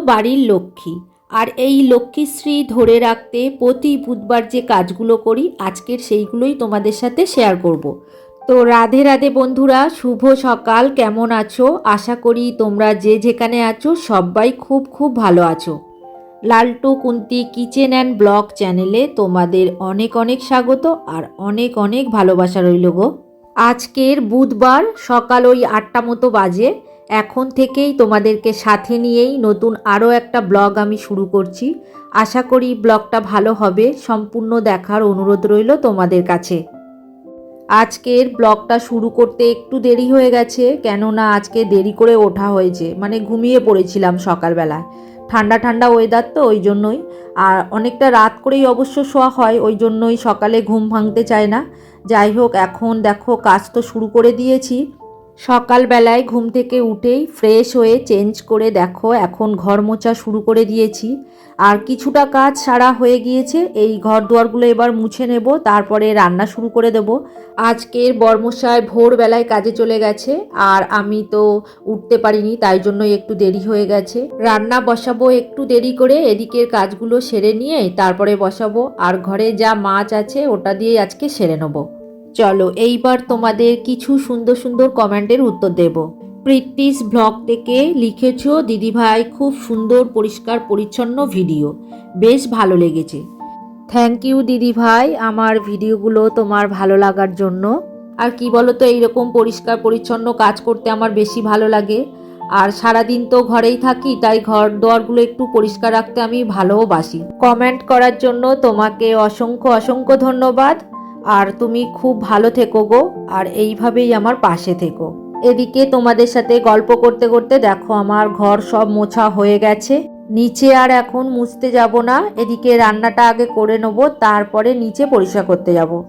বাড়ির লক্ষ্মী। আর এই লক্ষ্মীশ্রী ধরে রাখতে প্রতি বুধবার যে কাজগুলো করি, আজকের সেইগুলোই তোমাদের সাথে শেয়ার করব। তো রাধে রাধে বন্ধুরা, শুভ সকাল, কেমন আছো? আশা করি তোমরা যে যেখানে আছো, সবাই খুব খুব ভালো আছো। Laltu Kunti kitchen and blog চ্যানেলে তোমাদের অনেক অনেক স্বাগত আর অনেক অনেক ভালোবাসা রইল গো। আজকের বুধবার সকাল ওই আটটা মতো বাজে। এখন থেকেই তোমাদেরকে সাথে নিয়েই নতুন আরও একটা ব্লগ আমি শুরু করছি। আশা করি ব্লগটা ভালো হবে, সম্পূর্ণ দেখার অনুরোধ রইল তোমাদের কাছে। আজকের ব্লগটা শুরু করতে একটু দেরি হয়ে গেছে, কেননা আজকে দেরি করে ওঠা হয়েছে মানে ঘুমিয়ে পড়েছিলাম সকালবেলায়। ঠান্ডা ঠান্ডা ওয়েদার তো, ওই জন্যই। আর অনেকটা রাত করেই অবশ্য শোয়া হয়, ওই জন্যই সকালে ঘুম ভাঙতে চায় না। যাই হোক, এখন দেখো কাজ তো শুরু করে দিয়েছি। সকালবেলায় ঘুম থেকে উঠেই ফ্রেশ হয়ে চেঞ্জ করে দেখো, এখন ঘর মোছা শুরু করে দিয়েছি। আর কিছুটা কাজ সারা হয়ে গিয়েছে, এই ঘর দুয়ারগুলো এবার মুছে নেব, তারপরে রান্না শুরু করে দেব। আজকের বর্মশায় ভোরবেলায় কাজে চলে গেছে, আর আমি তো উঠতে পারিনি, তাই জন্য একটু দেরি হয়ে গেছে। রান্না বসাবো একটু দেরি করে, এদিকের কাজগুলো সেরে নিয়ে তারপরে বসাবো। আর ঘরে যা মাছ আছে, ওটা দিয়ে আজকে সেরে নেব। চলো, এইবার তোমাদের কিছু সুন্দর সুন্দর কমেন্টের উত্তর দেব। প্রীতিস ব্লগ থেকে লিখেছ, দিদিভাই খুব সুন্দর, পরিষ্কার, পরিচ্ছন্ন ভিডিও। বেশ ভালো লেগেছে। থ্যাংক ইউ দিদিভাই, আমার ভিডিওগুলো তোমার ভালো লাগার জন্য। আর কি বলো তো এইরকম পরিষ্কার, পরিচ্ছন্ন কাজ করতে আমার বেশি ভালো লাগে। আর সারাদিন তো ঘরেই থাকি, তাই ঘর দোয়ারগুলো একটু পরিষ্কার রাখতে আমি ভালোবাসি কমেন্ট করার জন্য তোমাকে অসংখ্য অসংখ্য ধন্যবাদ। আর তুমি খুব ভালো থেকো গো, আর এইভাবেই আমার পাশে থেকো। এদিকে তোমাদের সাথে গল্প করতে করতে দেখো আমার ঘর সব মোছা হয়ে গেছে। নিচে আর এখন মুছতে যাব না, এদিকে রান্নাটা আগে করে নেব, তারপরে নিচে পরিষ্কার করতে যাব।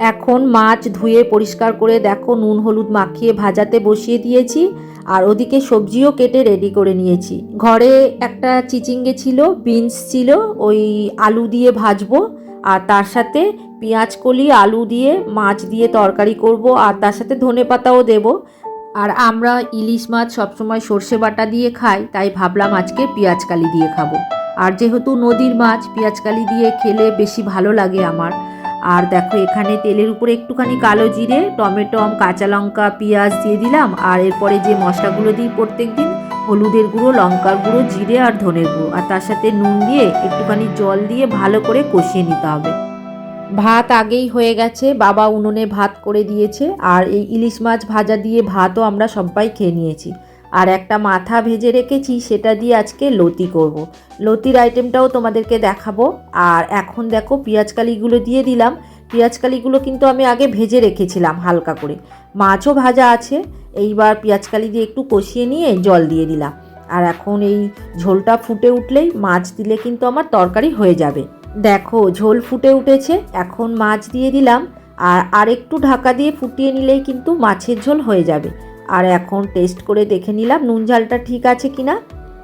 এখন মাছ ধুয়ে পরিষ্কার করে দেখো নুন হলুদ মাখিয়ে ভাজাতে বসিয়ে দিয়েছি, আর ওদিকে সবজিও কেটে রেডি করে নিয়েছি। ঘরে একটা চিচিঙ্গে ছিল, বিনস ছিল, ওই আলু দিয়ে ভাজবো, আর তার সাথে পেঁয়াজ কলি, আলু দিয়ে, মাছ দিয়ে তরকারি করব, আর তার সাথে ধনে পাতাও দেব। আর আমরা ইলিশ মাছ সবসময় সর্ষে বাটা দিয়ে খাই, তাই ভাবলাম আজকে পেঁয়াজ কালি দিয়ে খাব। আর যেহেতু নদীর মাছ, পেঁয়াজ কালি দিয়ে খেলে বেশি ভালো লাগে আমার। আর দেখো, এখানে তেলের উপরে একটুখানি কালো জিরে টমেটম কাঁচা লঙ্কা, পেঁয়াজ দিয়ে দিলাম। আর এরপরে যে মশলাগুলো দিই প্রত্যেক দিন হলুদের গুঁড়ো, লঙ্কার গুঁড়ো, জিরে আর ধনের গুঁড়ো। আর তার সাথে নুন দিয়ে একটুখানি জল দিয়ে ভালো করে কষিয়ে নিতে হবে। ভাত আগেই হয়ে গেছে, বাবা উনুনে ভাত করে দিয়েছে, আর এই ইলিশ মাছ ভাজা দিয়ে ভাতও আমরা সবাই খেয়ে নিয়েছি। আর একটা মাথা ভেজে রেখেছি, সেটা দিয়ে আজকে লতি করব। লতির আইটেমটাও তোমাদেরকে দেখাবো। আর এখন দেখো পেঁয়াজকালিগুলো দিয়ে দিলাম। পেঁয়াজকালিগুলো কিন্তু আমি আগে ভেজে রেখেছিলাম হালকা করে। মাছও ভাজা আছে, এইবার পেঁয়াজকালি দিয়ে একটু কষিয়ে নিয়ে জল দিয়ে দিলাম। আর এখন এই ঝোলটা ফুটে উঠলেই মাছ দিলে কিন্তু আমার তরকারি হয়ে যাবে। দেখো, ঝোল ফুটে উঠেছে, এখন মাছ দিয়ে দিলাম, আর আরেকটু ঢাকা দিয়ে ফুটিয়ে নিলেই কিন্তু মাছের ঝোল হয়ে যাবে। আর এখন টেস্ট করে দেখে নিলাম নুন ঝালটা ঠিক আছে কি না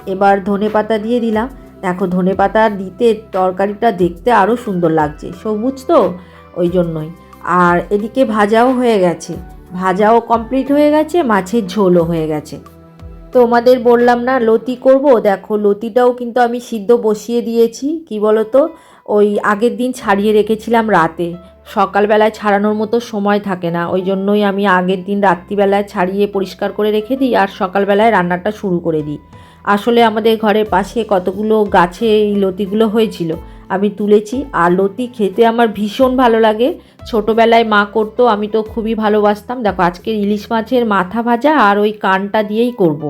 এবার ধনে পাতা দিয়ে দিলাম। দেখো, ধনে পাতা দিতে, তরকারিটা দেখতে আরও সুন্দর লাগছে, সবুজ তো, ওই জন্যই। আর এদিকে ভাজাও হয়ে গেছে, ভাজাও কমপ্লিট হয়ে গেছে, মাছের ঝোলও হয়ে গেছে। তোমাদের বললাম না, লতি করব, দেখো, লতিটাও কিন্তু আমি সিদ্ধ বসিয়ে দিয়েছি, কি বলো তো ওই আগের দিন ছাড়িয়ে রেখেছিলাম রাতে। সকালবেলায় ছাড়ানোর মতো সময় থাকে না, ওই জন্যই আমি আগের দিন রাত্রিবেলায় ছাড়িয়ে পরিষ্কার করে রেখে দিই আর সকালবেলায় রান্নাটা শুরু করে দিই। আসলে আমাদের ঘরের পাশে কতগুলো গাছে এই লতিগুলো হয়েছিল। আমি তুলেছি আর লতি খেতে আমার ভীষণ ভালো লাগে। ছোটোবেলায় মা করতো, আমি তো খুবই ভালোবাসতাম। দেখো, আজকে ইলিশ মাছের মাথা ভাজা আর ওই কানটা দিয়েই করব।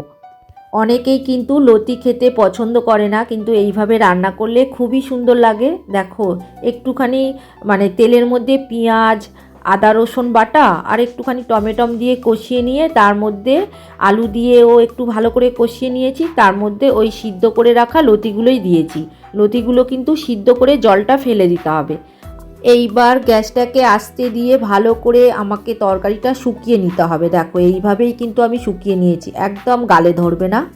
অনেকেই কিন্তু লতি খেতে পছন্দ করে না, কিন্তু এইভাবে রান্না করলে খুবই সুন্দর লাগে। দেখো, একটুখানি মানে তেলের মধ্যে পেঁয়াজ, আদা, রসুন বাটা আর একটুখানি টমেটম দিয়ে কষিয়ে নিয়ে তার মধ্যে আলু দিয়েও একটু ভালো করে কষিয়ে নিয়েছি। তার মধ্যে ওই সিদ্ধ করে রাখা লতিগুলোই দিয়েছি। লতিগুলো কিন্তু সিদ্ধ করে জলটা ফেলে দিতে হবে। এইবার গ্যাসটাকে আস্তে দিয়ে ভালো করে আমাকে তরকারিটা শুকিয়ে নিতে হবে। দেখো, এইভাবেই কিন্তু আমি শুকিয়ে নিয়েছি। একদম গালে ধরবে না।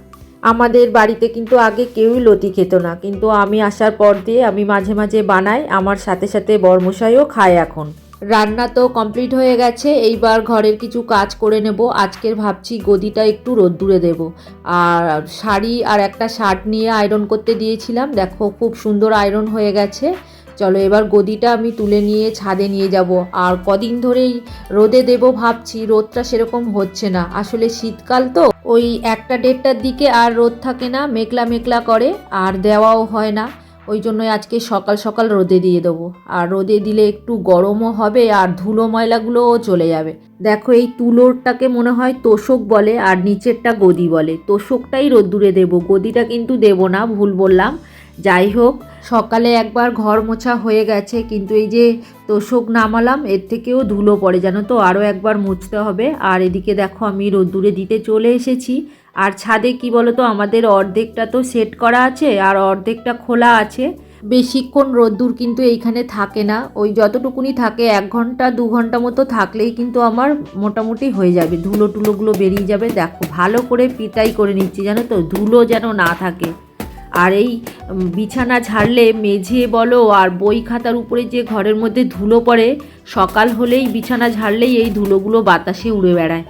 আমাদের বাড়িতে কিন্তু আগে কেউই লতি খেত না। কিন্তু আমি আসার পর দিয়ে আমি মাঝে মাঝে বানাই, আমার সাথে সাথে বরমশাইও খায় এখন। রান্না তো কমপ্লিট হয়ে গেছে, এইবার ঘরের কিছু কাজ করে নেব। আজকের ভাবছি গদিটা একটু রোদ্দুরে দেব। আর শাড়ি আর একটা শার্ট নিয়ে আয়রন করতে দিয়েছিলাম। দেখো, খুব সুন্দর আয়রন হয়ে গেছে। চলো এবার গদিটা আমি তুলে নিয়ে ছাদে নিয়ে যাব। আর কদিন ধরেই রোদে দেব ভাবছি, রোদটা সেরকম হচ্ছে না। আসলে শীতকাল তো, ওই একটা দেড়টার দিকে আর রোদ থাকে না, মেঘলা মেঘলা করে, আর দেওয়াও হয় না। ওই জন্যই আজকে সকাল সকাল রোদে দিয়ে দেবো। আর রোদে দিলে একটু গরমও হবে, আর ধুলো ময়লাগুলোও চলে যাবে। দেখো এই তুলোরটাকে মনে হয় তোষক বলে, আর নিচেরটা গদি বলে। তোষকটাই রোদ্দুরে দেবো। গদিটা কিন্তু দেবো না, ভুল বললাম। যাই হোক, সকালে একবার ঘর মোছা হয়ে গেছে, কিন্তু এই যে তোষক নামালাম, এর থেকেও ধুলো পড়ে, জানো তো? আরও একবার মুছতে হবে। আর এদিকে দেখো, আমি রোদ্দুরে দিতে চলে এসেছি। আর ছাদে কি বলো তো আমাদের অর্ধেকটা তো সেট করা আছে, আর অর্ধেকটা খোলা আছে। বেশিক্ষণ রোদ্দুর কিন্তু এইখানে থাকে না। ওই যতটুকুনি থাকে, এক ঘণ্টা, দু ঘণ্টা মতো থাকলেই কিন্তু আমার মোটামুটি হয়ে যাবে। ধুলো টুলোগুলো বেরিয়ে যাবে। দেখো, ভালো করে পিটাই করে নিচ্ছি, জানো তো? ধুলো যেন না থাকে। আর এই বিছানা ঝাড়লে মেঝে বলো আর বই খাতার উপরে যে ঘরের মধ্যে ধুলো পড়ে, সকাল হলেই বিছানা ঝাড়লেই এই ধুলোগুলো বাতাসে উড়ে বেড়ায়।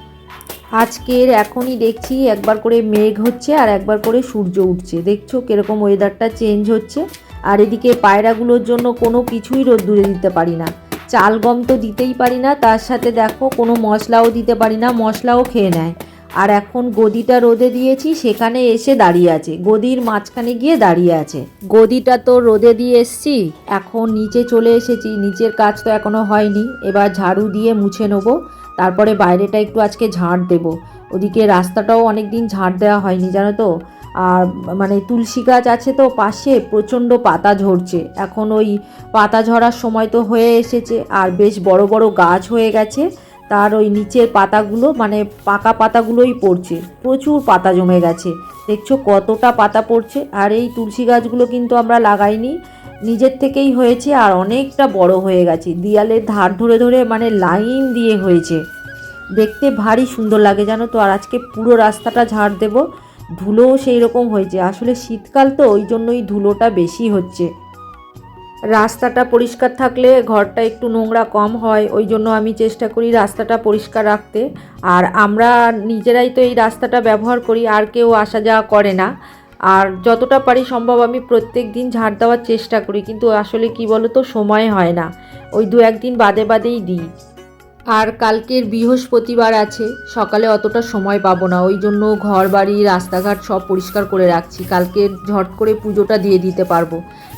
আজকের এখনই দেখছি, একবার করে মেঘ হচ্ছে আর একবার করে সূর্য উঠছে। দেখছ কীরকম ওয়েদারটা চেঞ্জ হচ্ছে? আর এদিকে পায়রাগুলোর জন্য কোনো কিছুই রোদ্দুরে দিতে পারি না। চাল গম তো দিতেই পারি না, তার সাথে দেখো কোনো মশলাও দিতে পারি না, মশলাও খেয়ে নেয়। আর এখন গদিটা রোদে দিয়েছি, সেখানে এসে দাঁড়িয়ে আছে। গদির মাঝখানে গিয়ে দাঁড়িয়ে আছে। গদিটা তো রোদে দিয়ে এসছি, এখন নিচে চলে এসেছি। নিচের কাজ তো এখনও হয়নি। এবার ঝাড়ু দিয়ে মুছে নেব। তারপরে বাইরেটা একটু আজকে ঝাড় দেবো। ওদিকে রাস্তাটাও অনেক দিন ঝাড় দেওয়া হয়নি, জানো তো? আর মানে তুলসী গাছ আছে তো পাশে, প্রচণ্ড পাতা ঝরছে। এখন ওই পাতা ঝরার সময় তো হয়ে এসেছে। আর বেশ বড় বড় গাছ হয়ে গেছে। তার ওই নিচের পাতাগুলো মানে পাকা পাতাগুলোই পড়ছে। প্রচুর পাতা জমে গেছে। দেখছ কতটা পাতা পড়ছে। আর এই তুলসী গাছগুলো কিন্তু আমরা লাগাইনি। নিজের থেকেই হয়েছে আর অনেকটা বড় হয়ে গেছে। দিয়ালের ধার ধরে ধরে মানে লাইন দিয়ে হয়েছে। দেখতে ভারী সুন্দর লাগে, জানো তো? আর আজকে পুরো রাস্তাটা ঝাড় দেবো। ধুলোও সেই রকম হয়েছে। আসলে শীতকাল তো, ওই জন্যই ধুলোটা বেশি হচ্ছে। রাস্তাটা পরিষ্কার থাকলে ঘরটা একটু নোংরা কম হয়, ওই জন্য আমি চেষ্টা করি রাস্তাটা পরিষ্কার রাখতে। আর আমরা নিজেরাই তো এই রাস্তাটা ব্যবহার করি, আর কেউ আসা যাওয়া করে না। আর যতটা পারি সম্ভব আমি প্রত্যেক দিন ঝাড় দেওয়ার চেষ্টা করি, কিন্তু আসলে কি বলো তো সময় হয় না। ওই দু একদিন বাদে বাদেই দিই। আর কালকের বৃহস্পতিবার আছে, সকালে অতটা সময় পাবো না, ওই জন্য ঘর বাড়ি রাস্তাঘাট সব পরিষ্কার করে রাখছি। কালকে ঝট করে পুজোটা দিয়ে দিতে পারব।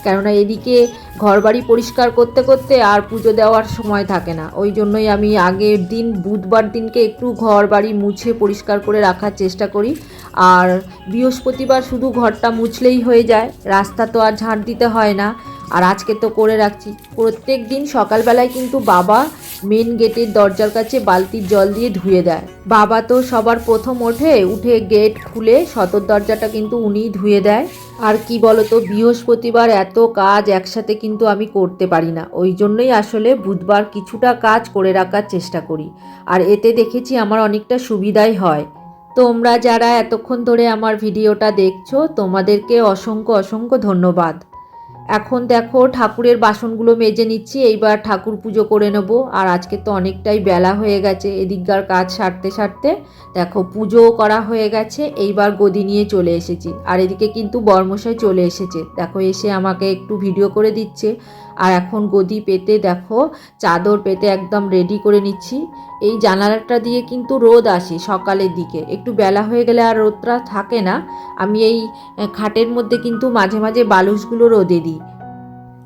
কেননা এদিকে ঘর বাড়ি পরিষ্কার করতে করতে আর পুজো দেওয়ার সময় থাকে না। ওই জন্যই আমি আগের দিন, বুধবার দিনকে একটু ঘর বাড়ি মুছে পরিষ্কার করে রাখার চেষ্টা করি। আর বৃহস্পতিবার শুধু ঘরটা মুছলেই হয়ে যায়। রাস্তা তো আর ঝাঁট দিতে হয় না। আর আজকে তো করে রাখছি। প্রত্যেক দিন সকালবেলায় কিন্তু বাবা মেন গেটের দরজার কাছে বালতির জল দিয়ে ধুয়ে দেয়। বাবা তো সবার প্রথম ওঠে, উঠে গেট খুলে সদর দরজাটা কিন্তু উনিই ধুয়ে দেয়। আর কি বলতো, বৃহস্পতিবার এত কাজ একসাথে কিন্তু আমি করতে পারি না। ওই জন্যই আসলে বুধবার কিছুটা কাজ করে রাখার চেষ্টা করি। আর এতে দেখেছি আমার অনেকটা সুবিধাই হয়। তোমরা যারা এতক্ষণ ধরে আমার ভিডিওটা দেখছ, তোমাদেরকে অসংখ্য অসংখ্য ধন্যবাদ। এখন দেখো, ঠাকুরের বাসনগুলো মেজে নিচ্ছি, এইবার ঠাকুর পুজো করে নেব। আর আজকে তো অনেকটাই বেলা হয়ে গেছে, এদিককার কাজ সারতে সারতে। দেখো, পুজোও করা হয়ে গেছে, এইবার গদি নিয়ে চলে এসেছি। আর এদিকে কিন্তু বর্মশাই চলে এসেছে। দেখো, এসে আমাকে একটু ভিডিও করে দিচ্ছে। আর এখন গদি পেতে দেখো, চাদর পেতে একদম রেডি করে নিচ্ছি। এই জানালাটা দিয়ে কিন্তু রোদ আসে সকালের দিকে। একটু বেলা হয়ে গেলে আর রোদটা থাকে না। আমি এই খাটের মধ্যে কিন্তু মাঝে মাঝে বালুসগুলো রোদে দিই।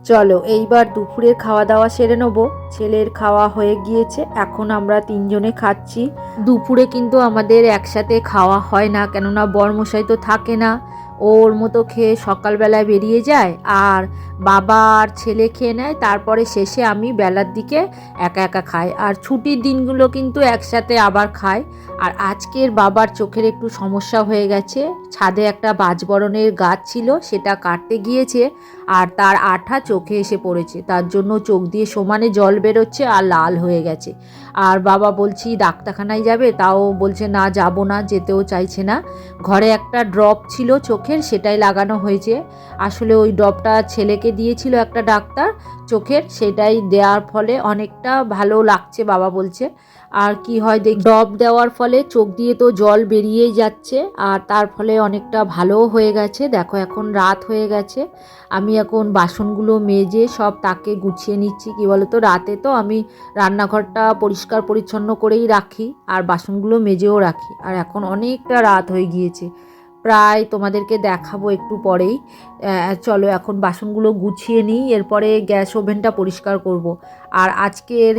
চলো, এইবার দুপুরের খাওয়া দাওয়া সেরে নেব। ছেলের খাওয়া হয়ে গিয়েছে, এখন আমরা তিনজনে খাচ্ছি। দুপুরে কিন্তু আমাদের একসাথে খাওয়া হয় না, কেননা বরমশাই তো থাকে না। ওর মতো খেয়ে সকালবেলায় বেরিয়ে যায় আর বাবা আর ছেলে খেয়ে নেয়। তারপরে শেষে আমি বেলার দিকে একা একা খাই। আর ছুটির দিনগুলো কিন্তু একসাথে আবার খাই। আর আজকের বাবার চোখের একটু সমস্যা হয়ে গেছে। ছাদে একটা বাজবরণের গাছ ছিল, সেটা কাটতে গিয়েছে। আর তার আঠা চোখে এসে পড়েছে। তার জন্য চোখ দিয়ে সমানে জল বেরোচ্ছে আর লাল হয়ে গেছে। আর বাবা বলছি, ডাক্তারখানায় যাবে? তাও বলছে, না, যাব না, যেতেও চাইছে না। ঘরে একটা ড্রপ ছিল চোখের, সেটাই লাগানো হয়েছে। আসলে ওই ড্রপটা ছেলেকে দিয়েছিল একটা ডাক্তার চোখের, সেটাই দেওয়ার ফলে অনেকটা ভালো লাগছে, বাবা বলছে। আর কি হয় দেখ, ডব দেওয়ার ফলে চোখ দিয়ে তো জল বেরিয়েই যাচ্ছে আর তার ফলে অনেকটা ভালোও হয়ে গেছে। দেখো এখন রাত হয়ে গেছে, আমি এখন বাসনগুলো মেজে সব তাকে গুছিয়ে নিচ্ছি। কি বলতো, রাতে তো আমি রান্নাঘরটা পরিষ্কার পরিচ্ছন্ন করেই রাখি আর বাসনগুলো মেজেও রাখি। আর এখন অনেকটা রাত হয়ে গিয়েছে প্রায় তোমাদেরকে দেখাবো একটু পরেই। চলো এখন বাসনগুলো গুছিয়ে নিই, এরপরে গ্যাস ওভেনটা পরিষ্কার করব। আর আজকের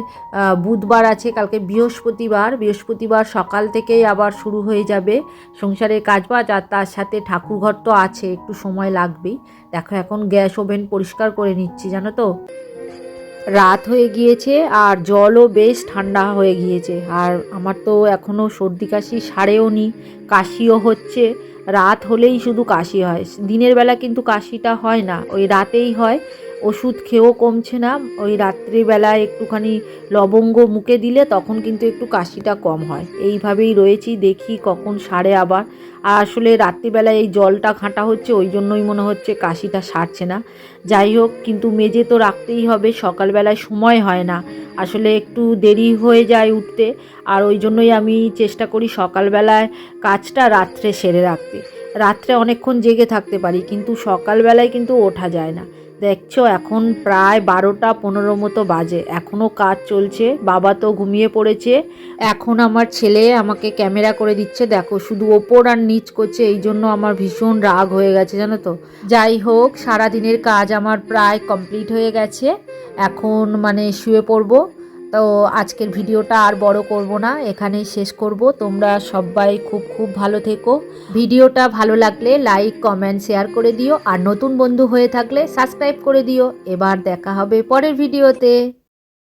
বুধবার আছে, কালকে বৃহস্পতিবার। বৃহস্পতিবার সকাল থেকেই আবার শুরু হয়ে যাবে সংসারের কাজবাজ, আর তার সাথে ঠাকুরঘর তো আছে, একটু সময় লাগবেই। দেখো এখন গ্যাস ওভেন পরিষ্কার করে নিচ্ছি, জানো তো? রাত হয়ে গিয়েছে, আর জলও বেশ ঠান্ডা হয়ে গিয়েছে। আর আমার তো এখনও সর্দি কাশি সারেও নি কাশিও হচ্ছে। রাত হলেই শুধু কাশি হয়। দিনের বেলা কিন্তু কাশিটা হয় না ওই রাতেই হয়। ওষুধ খেয়েও কমছে না। ওই রাত্রিবেলায় একটুখানি লবঙ্গ মুখে দিলে তখন কিন্তু একটু কাশিটা কম হয়। এইভাবেই রয়েছি, দেখি কখন সারে আবার। আর আসলে রাত্রিবেলায় এই জলটা ঘাঁটা হচ্ছে, ওই জন্যই মনে হচ্ছে কাশিটা সারছে না। যাই হোক, কিন্তু মেজে তো রাখতেই হবে, সকালবেলায় সময় হয় না। আসলে একটু দেরি হয়ে যায় উঠতে, আর ওই জন্যই আমি চেষ্টা করি সকালবেলায় কাজটা রাত্রে সেরে রাখতে। রাত্রে অনেকক্ষণ জেগে থাকতে পারি, কিন্তু সকালবেলায় কিন্তু ওঠা যায় না। দেখছ, এখন প্রায় বারোটা পনেরো মতো বাজে। এখনও কাজ চলছে, বাবা তো ঘুমিয়ে পড়েছে। এখন আমার ছেলে আমাকে ক্যামেরা করে দিচ্ছে, দেখো, শুধু ওপর আর নিচ করছে, এই জন্য আমার ভীষণ রাগ হয়ে গেছে, জানো তো। যাই হোক, সারাদিনের কাজ আমার প্রায় কমপ্লিট হয়ে গেছে। এখন মানে শুয়ে পড়ব। তো আজকের ভিডিওটা আর বড় করব না, এখানেই শেষ করব। তোমরা সবাই খুব খুব ভালো থেকো। ভিডিওটা ভালো লাগলে লাইক, কমেন্ট, শেয়ার করে দিও। আর নতুন বন্ধু হয়ে থাকলে সাবস্ক্রাইব করে দিও। এবার দেখা হবে পরের ভিডিওতে।